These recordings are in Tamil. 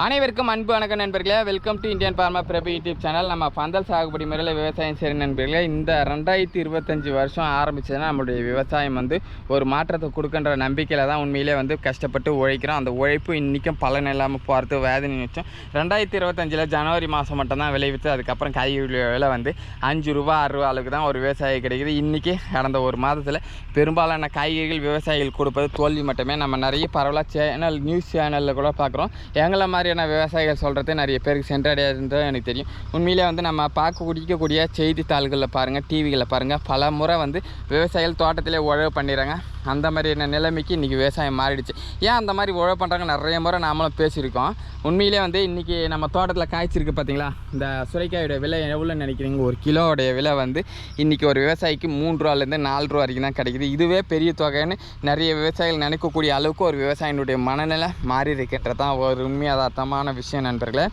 அனைவருக்கும் அன்பு வணக்கம் நண்பர்களே. Welcome to Indian pharma Prabhu YouTube channel நம்ம பந்தல் சாகுபடி முறையில் விவசாயம் செய்கிற நண்பர்களே இந்த ரெண்டாயிரத்தி இருபத்தஞ்சி வருஷம் ஆரம்பிச்சதுன்னா நம்மளுடைய விவசாயம் வந்து ஒரு மாற்றத்தை கொடுக்குன்ற நம்பிக்கையில் தான் உண்மையிலே வந்து கஷ்டப்பட்டு உழைக்கிறோம். அந்த உழைப்பு இன்றைக்கும் பலன் இல்லாமல் போகிறது வேதனை வச்சோம் ரெண்டாயிரத்தி இருபத்தஞ்சில் ஜனவரி மாதம் மட்டும்தான் விளைவித்து அதுக்கப்புறம் காய்கறி விலை வந்து அஞ்சு ரூபா ஆறு ரூபா அளவுக்கு தான் ஒரு விவசாயி கிடைக்குது. இன்றைக்கி கடந்த ஒரு மாதத்தில் பெரும்பாலான காய்கறிகள் விவசாயிகள் கொடுப்பது தோல்வி மட்டுமே. நம்ம நிறைய பரவலாக சேனல் நியூஸ் சேனலில் கூட பார்க்குறோம். எங்களை மாதிரியான விவசாயிகள் சொல்கிறது நிறைய பேருக்கு சென்றடையாதுன்றது எனக்கு தெரியும். உண்மையிலே வந்து நம்ம பார்க்க குடிக்கக்கூடிய செய்தித்தாள்களில் பாருங்கள் டிவிகளில் பாருங்கள் பல முறை வந்து விவசாயிகள் தோட்டத்திலே உழவு பண்ணிடுறாங்க. அந்த மாதிரியான நிலைமைக்கு இன்றைக்கி விவசாயம் மாறிடுச்சு. ஏன் அந்த மாதிரி உழவு பண்ணுறாங்க நிறைய முறை நாமளும் பேசியிருக்கோம். உண்மையிலே வந்து இன்றைக்கி நம்ம தோட்டத்தில் காய்ச்சிருக்கு பார்த்தீங்களா இந்த சுரைக்காயோட விலை எவ்வளோன்னு நினைக்கிறீங்க? ஒரு கிலோவுடைய விலை வந்து இன்றைக்கி ஒரு விவசாயிக்கு மூன்று ரூபாலேருந்து நாலு ரூபா வரைக்கும் தான் கிடைக்குது. இதுவே பெரிய தொகைன்னு நிறைய விவசாயிகள் நினைக்கக்கூடிய அளவுக்கு ஒரு விவசாயினுடைய மனநிலை மாறி இருக்கின்றது தான் ஒரு உண்மையாதார்த்தமான விஷயம் நண்பர்களே.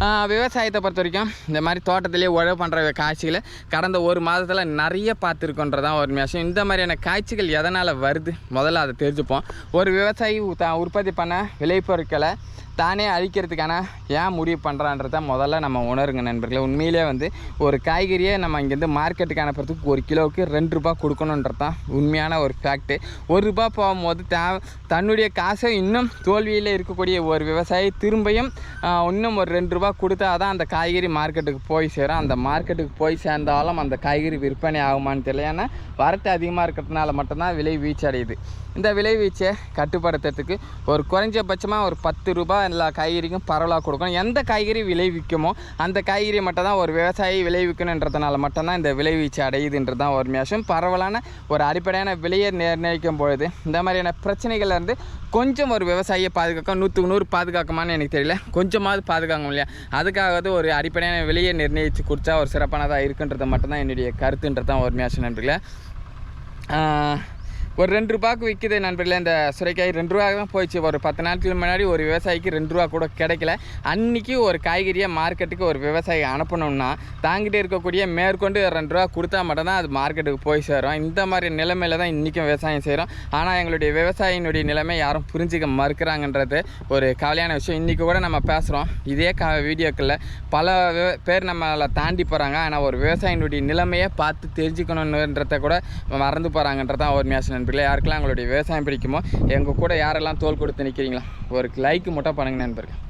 விவசாயத்தை பொறுத்த வரைக்கும் இந்த மாதிரி தோட்டத்திலே உழவு பண்ணுற காட்சிகளை கடந்த ஒரு மாதத்தில் நிறைய பார்த்துருக்கோன்றதான் ஒரு விஷயம் இந்த மாதிரியான காட்சிகள் எதனால் வருது? முதல்ல அதை தெரிஞ்சுப்போம். ஒரு விவசாயி த உற்பத்தி பண்ண விளைபொருட்களை தானே அழிக்கிறதுக்கான ஏன் முடிவு பண்ணுறான்றத முதல்ல நம்ம உணருங்க நண்பர்களே. உண்மையிலே வந்து ஒரு காய்கறியை நம்ம இங்கேருந்து மார்க்கெட்டுக்கு அனுப்புறதுக்கு ஒரு கிலோவுக்கு ரெண்டு ரூபா கொடுக்கணுன்றது தான் உண்மையான ஒரு ஃபேக்ட்டு ஒரு ரூபா போகும்போது தே தன்னுடைய காசை இன்னும் தோல்வியில் இருக்கக்கூடிய ஒரு விவசாயி திரும்பியும் இன்னும் ஒரு ரெண்டு ரூபா கொடுத்தா தான் அந்த காய்கறி மார்க்கெட்டுக்கு போய் சேரும். அந்த மார்க்கெட்டுக்கு போய் சேர்ந்தாலும் அந்த காய்கறி விற்பனை ஆகுமான்னு தெரியல. ஏன்னா வரத்து அதிகமாக இருக்கிறதுனால மட்டும்தான் விலை வீழ்ச்சி அடையுது. இந்த விலை வீழ்ச்சியை கட்டுப்படுத்துறதுக்கு ஒரு குறைஞ்சபட்சமாக ஒரு பத்து ரூபாய் எல்லா காய்கறிக்கும் பரவலாக கொடுக்கணும். எந்த காய்கறி விளைவிக்குமோ அந்த காய்கறி மட்டும் தான் ஒரு விவசாயி விளைவிக்கணுன்றதுனால மட்டும்தான் இந்த விளைவீச்சு அடையுதுன்றது தான் ஒரு மேஷம். பரவலான ஒரு அடிப்படையான விலையை நிர்ணயிக்கும் பொழுது இந்த மாதிரியான பிரச்சனைகள் இருந்து கொஞ்சம் ஒரு விவசாயியை பாதுகாக்க நூற்றுக்கு நூறு பாதுகாக்குமான்னு எனக்கு தெரியல. கொஞ்சமாவது பாதுகாக்கும் இல்லையா? அதுக்காகவது ஒரு அடிப்படையான விலையை நிர்ணயித்து கொடுத்தா ஒரு சிறப்பானதாக இருக்குன்றது மட்டும்தான் என்னுடைய கருத்துன்றது தான் ஒரு மேஷன் நன்றிகளை ஒரு ரெண்டு ரூபாய்க்கு விற்கிது நண்பர்களே. இந்த சுரைக்காய் ரெண்டு ரூபா தான் போயிடுச்சு. ஒரு பத்து நாட்களுக்கு முன்னாடி ஒரு விவசாயிக்கு ரெண்டு ரூபா கூட கிடைக்கல. அன்னைக்கு ஒரு காய்கறியை மார்க்கெட்டுக்கு ஒரு விவசாயி அனுப்பணும்னா தாங்கிட்டே இருக்கக்கூடிய மேற்கொண்டு ரெண்டு ரூபா கொடுத்தா மட்டும்தான் அது மார்க்கெட்டுக்கு போய் சேரும். இந்த மாதிரி நிலைமையில தான் இன்றைக்கும் விவசாயம் செய்கிறோம். ஆனால் எங்களுடைய விவசாயினுடைய நிலைமை யாரும் புரிஞ்சிக்க மறுக்கிறாங்கன்றது ஒரு கவலையான விஷயம். இன்றைக்கி கூட நம்ம பேசுகிறோம். இதே க வீடியோக்களில் பல பேர் நம்மளை தாண்டி போகிறாங்க. ஆனால் ஒரு விவசாயினுடைய நிலைமையை பார்த்து தெரிஞ்சுக்கணுன்றத கூட மறந்து போகிறாங்கன்றதான் ஒரு மேஷன் நண்பர்களே யாருக்கெல்லாம் எங்களுடைய விவசாயம் பிடிக்குமோ எங்கள் கூட யாரெல்லாம் தோல் கொடுத்து நிற்கிறீங்களா ஒரு லைக் மட்டும் பண்ணுங்க நண்பர்கள்.